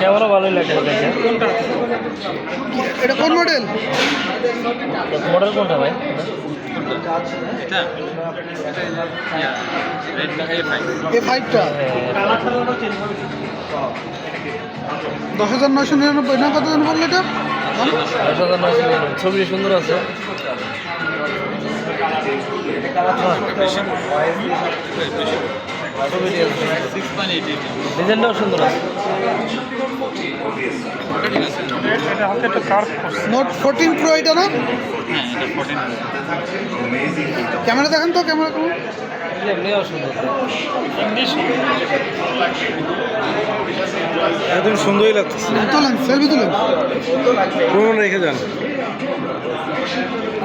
Camera ভালোই লাগছে দেখে। এটা কোন মডেল মডেল কোনটা ভাই? এটা রেডমি এ ফাইভ এ ফাইভটা দশ হাজার নয়শো নিরানব্বই না কত জন বলল এটা? দাম? ছবি সুন্দর আছে। সিক্স পয়েন্ট এইট এইট ডিজাইনটাও সুন্দর আছে। নোট ফোরটিন প্রো এটা না? হ্যাঁ ক্যামেরা দেখেন তো ক্যামেরা কেমন এমনিও সুন্দর। একদম সুন্দরই লাগতেছে। তোলেন সেলফি তুলেন। পুরো রেখে যান।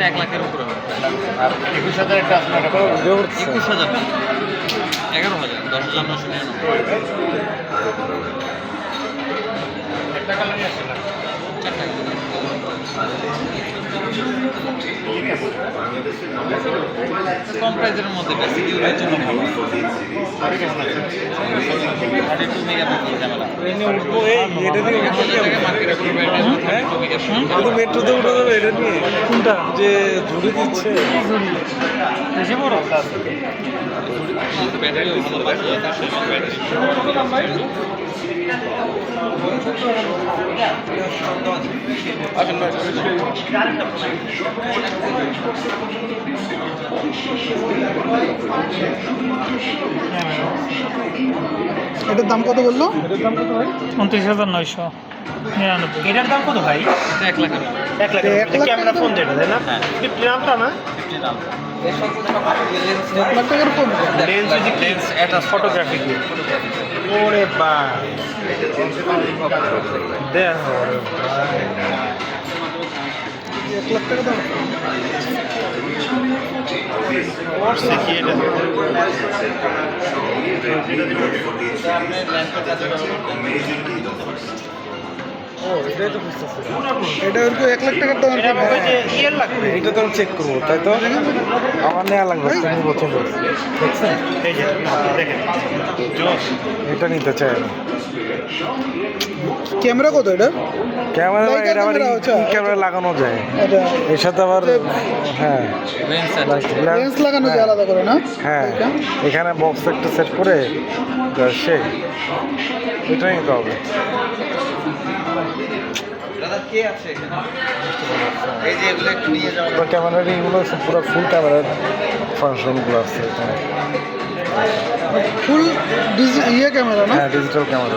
এটা এক লাখের উপরে হবে। একুশ হাজার একটা আছে একুশ হাজার এগারো হাজার দশ হাজার নশো নিরানব্বই। কম প্রাইসের মধ্যে বেসিক ইউজের জন্য ভালো থার্টি মেট্রোতে উঠে এটা নিয়ে যে ঝুড়ি দিচ্ছে বেশি এটার দাম কত বলল? উনত্রিশ হাজার নয়শো। নিরানব্বই। এটার দাম কত ভাই? এক লাখ এক লাখ ক্যামেরা ফোন যেটা তাই না? হ্যাঁ। ফিফটি নামটা না? ফিফটি দাম এক লাখ টাকার ফোন লেন্স লেন্স এটা ফটোগ্রাফি ওরে বা দেখো ও এটাই তো এক লাখ টাকার তো চেক করব তাই তো আমার নেওয়া লাগবে তুমি পছন্দ এটা নিতে চাই আমি। ক্যামেরা কত এটা? ক্যামেরা এটা আবার ক্যামেরা লাগানো যায়। এটা এর সাথে আবার হ্যাঁ। লেন্স লাগানো যায় আলাদা করে না? হ্যাঁ। এখানে বক্স একটা সেট করে ব্যাস সেই এটা নিতে হবে। ক্যামেরার এইগুলো পুরো ফুল ক্যামেরার ফাংশনগুলো আছে এখানে। ফুল ইয়ে ক্যামেরা না? হ্যাঁ ডিজিটাল ক্যামেরা।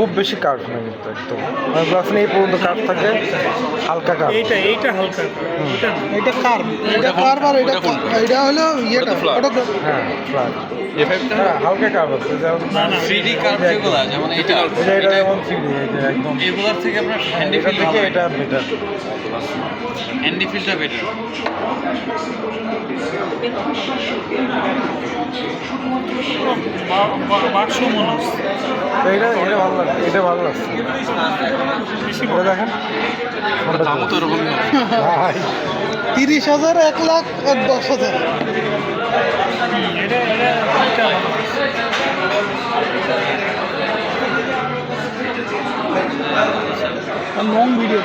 খুব বেশি কার্ভ না কিন্তু একদম আমার গ্লাস এই পর্যন্ত কার্ভ থাকে হালকা কার্ভ এইটা এইটা হালকা এটা এটা কার্ভ এটা কার্ভ আর এটা এটা হলো ইয়েটা হ্যাঁ ফ্ল্যাট হ্যাঁ হালকা কার্ভ আছে যেমন না না থ্রি ডি কার্ভ যেগুলো যেমন এটা এটা যেমন থ্রি একদম এগুলোর থেকে আপনার হ্যান্ডি ফিল থেকে এটা বেটার হ্যান্ডি ফিলটা বেটার বাক্স মনে এটা এটা ভালো লাগছে এটা ভালো লাগছে। দেখেন। দামও তো ভাই। তিরিশ হাজার এক লাখ আর দশ হাজার। লং ভিডিও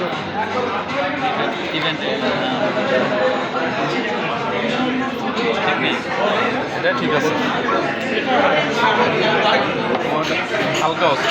ঠিক আছে। হালকা আছে